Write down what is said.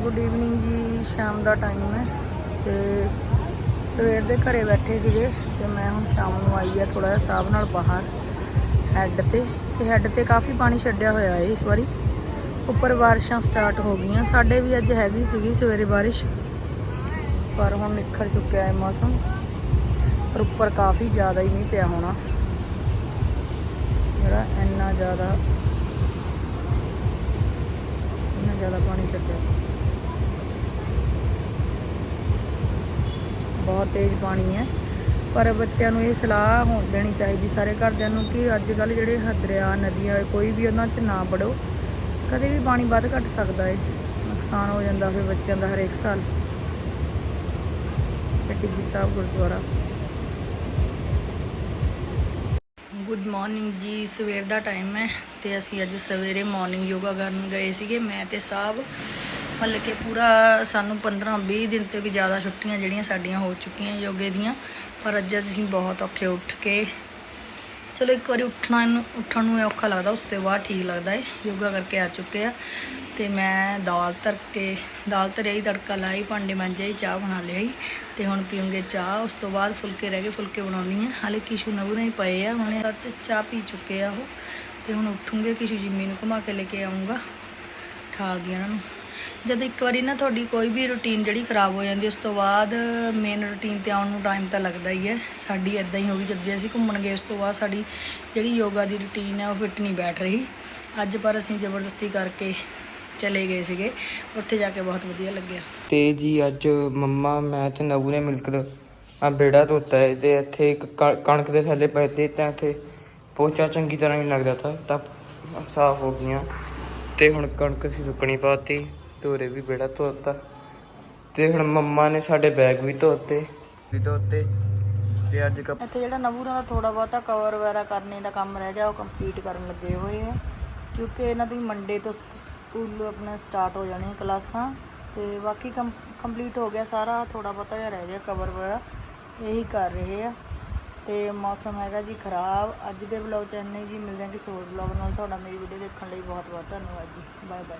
Good evening ਜੀ, ਸ਼ਾਮ ਦਾ time ਹੈ ਤੇ ਸਵੇਰ ਦੇ ਘਰੇ ਬੈਠੇ ਸੀਗੇ ਤੇ ਮੈਂ ਹੁਣ ਸ਼ਾਮ ਨੂੰ ਆਈ ਆ ਥੋੜਾ ਜਿਹਾ ਸਾਹਬ ਨਾਲ ਬਾਹਰ ਹੈੱਡ ਤੇ ਤੇ ਹੈੱਡ ਤੇ ਕਾਫੀ ਪਾਣੀ ਛੱਡਿਆ ਹੋਇਆ ਹੈ ਇਸ ਵਾਰੀ। ਉੱਪਰ ਬਾਰਿਸ਼ਾਂ ਸਟਾਰਟ ਹੋ ਗਈਆਂ। ਸਾਡੇ ਵੀ ਅੱਜ ਹੈਗੀ ਸੀਗੀ ਸਵੇਰੇ ਬਾਰਿਸ਼, ਪਰ ਹੁਣ ਨਿਖਰ ਚੁੱਕਿਆ ਹੈ ਮੌਸਮ ਪਰ ਉੱਪਰ ਕਾਫੀ ਜ਼ਿਆਦਾ ਹੀ ਨਹੀਂ ਪਿਆ ਹੋਣਾ। ਜਿਹੜਾ ਇੰਨਾ ਜ਼ਿਆਦਾ ਇੰਨਾ ਜ਼ਿਆਦਾ ਪਾਣੀ ਛੱਡਿਆ। ਬਹੁਤ ਤੇਜ਼ ਪਾਣੀ ਹੈ। ਪਰ ਬੱਚਿਆਂ ਨੂੰ ਇਹ ਸਲਾਹ ਹੋ ਦੇਣੀ ਚਾਹੀਦੀ ਸਾਰੇ ਘਰਦਿਆਂ ਨੂੰ ਕਿ ਅੱਜ ਕੱਲ ਜਿਹੜੇ ਹ- ਨਦੀਆਂ ਕੋਈ ਵੀ ਉਹਨਾਂ 'ਚ ਨਾ ਵੜੋ। ਕਦੇ ਵੀ ਪਾਣੀ ਵੱਧ ਘਟ ਸਕਦਾ ਹੈ ਨੁਕਸਾਨ ਹੋ ਜਾਂਦਾ ਫਿਰ ਬੱਚਿਆਂ ਦਾ ਹਰੇਕ ਸਾਲ। ਟਿੱਬੀ ਸਾਹਿਬ, ਗੁਰਦੁਆਰਾ। ਗੁੱਡ ਮਾਰਨਿੰਗ ਜੀ, ਸਵੇਰ ਦਾ ਟਾਈਮ ਹੈ ਤੇ ਅਸੀਂ ਅੱਜ ਸਵੇਰੇ ਮਾਰਨਿੰਗ ਯੋਗਾ ਕਰਨ ਗਏ ਸੀਗੇ। ਮੈਂ ਤੇ ਸਾਹਿਬ ਮਤਲਬ ਕਿ ਪੂਰਾ ਸਾਨੂੰ 15 20 ਦਿਨ ਤੇ ਵੀ ਜ਼ਿਆਦਾ ਛੁੱਟੀਆਂ ਜਿਹੜੀਆਂ ਸਾਡੀਆਂ ਹੋ ਚੁੱਕੀਆਂ ਯੋਗੇ ਦੀਆਂ, ਪਰ ਅੱਜ ਅਸੀਂ ਬਹੁਤ ਔਖੇ ਉੱਠ ਕੇ ਚਲੋ ਇੱਕ ਵਾਰੀ ਉੱਠਣਾ ਨੂੰ, ਉੱਠਣ ਨੂੰ ਔਖਾ ਲੱਗਦਾ, ਉਸ ਤੋਂ ਬਾਅਦ ਠੀਕ ਲੱਗਦਾ ਏ, ਯੋਗਾ ਕਰਕੇ ਆ ਚੁੱਕੇ ਆ। ਤੇ ਮੈਂ ਦਾਲ ਤਰ ਕੇ ਦਾਲ ਧਰਿਆ ਹੀ ਤੜਕਾ ਲਾਈ, ਭਾਂਡੇ ਮਾਂਜੇ ਹੀ, ਚਾਹ ਬਣਾ ਲਈ ਤੇ ਹੁਣ ਪੀਉਂਗੇ ਚਾਹ, ਉਸ ਤੋਂ ਬਾਅਦ ਫੁਲਕੇ ਰਹਿ ਗਏ, ਫੁਲਕੇ ਬਣਾਉਣੀ ਆ। ਹਾਲੇ ਕਿਸ਼ੂ ਨਵੂ ਨਹੀਂ ਪਏ ਆ, ਹੁਣੇ ਅੱਜ ਚਾਹ ਪੀ ਚੁੱਕੇ ਆ ਉਹ। ਤੇ ਹੁਣ ਉੱਠੂਗੇ, ਕਿਸ਼ੂ ਜਿੰਮੀ ਨੂੰ ਘੁਮਾ ਕੇ ਲੈ ਕੇ ਆਉਂਗਾ ਠਾਲਦੀ ਇਹਨਾਂ ਨੂੰ। ਜਦ ਇੱਕ ਵਾਰੀ ਨਾ ਤੁਹਾਡੀ ਕੋਈ ਵੀ ਰੁਟੀਨ ਜਿਹੜੀ ਖਰਾਬ ਹੋ ਜਾਂਦੀ ਉਸ ਤੋਂ ਬਾਅਦ ਮੇਨ ਰੁਟੀਨ ਤੇ ਆਉਣ ਨੂੰ ਟਾਈਮ ਤਾਂ ਲੱਗਦਾ ਹੀ ਹੈ। ਸਾਡੀ ਇਦਾਂ ਹੀ ਹੋ ਗਈ, ਜਦ ਅਸੀਂ ਘੁੰਮਣ ਗਏ, ਉਸ ਤੋਂ ਬਾਅਦ ਸਾਡੀ ਜਿਹੜੀ ਯੋਗਾ ਦੀ ਰੁਟੀਨ ਹੈ, ਉਹ ਫਿੱਟ ਨਹੀਂ ਬੈਠ ਰਹੀ। ਅੱਜ ਪਰ ਅਸੀਂ ਜ਼ਬਰਦਸਤੀ ਕਰਕੇ ਚਲੇ ਗਏ ਸੀਗੇ। ਉੱਥੇ ਜਾ ਕੇ ਬਹੁਤ ਵਧੀਆ ਲੱਗਿਆ। ਤੇ ਜੀ, ਅੱਜ ਮੰਮਾ, ਮੈਂ ਤੇ ਨਬੂ ਨੇ ਮਿਲ ਕੇ ਆ ਬੇੜਾ ਧੋਤਾ ਹੈ ਤੇ ਇੱਥੇ ਇੱਕ ਕ- ਕਣਕ ਦੇ ਥੱਲੇ ਪਏ ਤੇ ਤਾਂ ਇੱਥੇ ਪੋਚਾ ਚੰਗੀ ਤਰ੍ਹਾਂ ਨਹੀਂ ਲੱਗਦਾ ਤਾ ਤਾਂ ਸਾਫ਼ ਹੋ ਗਈਆਂ। ਤੇ ਹੁਣ ਕਣਕ ਅਸੀਂ ਸੁੱਕਣੀ ਪਾਤੀ ਤੋਰੇ ਵੀ ਬੇੜਾ ਧੋਤਾ ਤੇ ਹੁਣ ਮੰਮਾ ਨੇ ਸਾਡੇ ਬੈਗ ਵੀ ਧੋਤੇ। ਵੀ ਧੋਤੇ ਤੇ ਅੱਜ ਕੱਪ ਇੱਥੇ ਜਿਹੜਾ ਨਵੂਰਾਂ ਦਾ ਥੋੜਾ ਬਹੁਤਾ ਕਵਰ ਵਗੈਰਾ ਕਰਨੇ ਦਾ ਕੰਮ ਰਹਿ ਗਿਆ, ਉਹ ਕੰਪਲੀਟ ਕਰਨ ਲੱਗੇ ਹੋਏ ਆ। ਕਿਉਂਕਿ ਇਹਨਾਂ ਦੀ ਮੰਡੇ ਤੋਂ ਸਕੂਲ ਆਪਣਾ ਸਟਾਰਟ ਹੋ ਜਾਣੀਆਂ ਕਲਾਸਾਂ ਤੇ ਬਾਕੀ ਕੰਪਲੀਟ ਹੋ ਗਿਆ ਸਾਰਾ ਥੋੜਾ ਬਹੁਤਾ ਜਿਹਾ ਰਹਿ ਗਿਆ ਕਵਰ ਵਗੈਰਾ, ਇਹੀ ਕਰ ਰਹੇ ਆ। ਤੇ ਮੌਸਮ ਹੈਗਾ ਜੀ ਖਰਾਬ। ਅੱਜ ਦੇ ਵਲੌਗ ਚ ਇੰਨੇ ਜੀ, ਮਿਲਦੇ ਹਾਂ ਕਿਸੇ ਹੋਰ ਵਲੌਗ ਨਾਲ। ਤੁਹਾਡਾ ਮੇਰੀ ਵੀਡੀਓ ਦੇਖਣ ਲਈ ਬਹੁਤ ਬਹੁਤ ਧੰਨਵਾਦ ਜੀ। Bye bye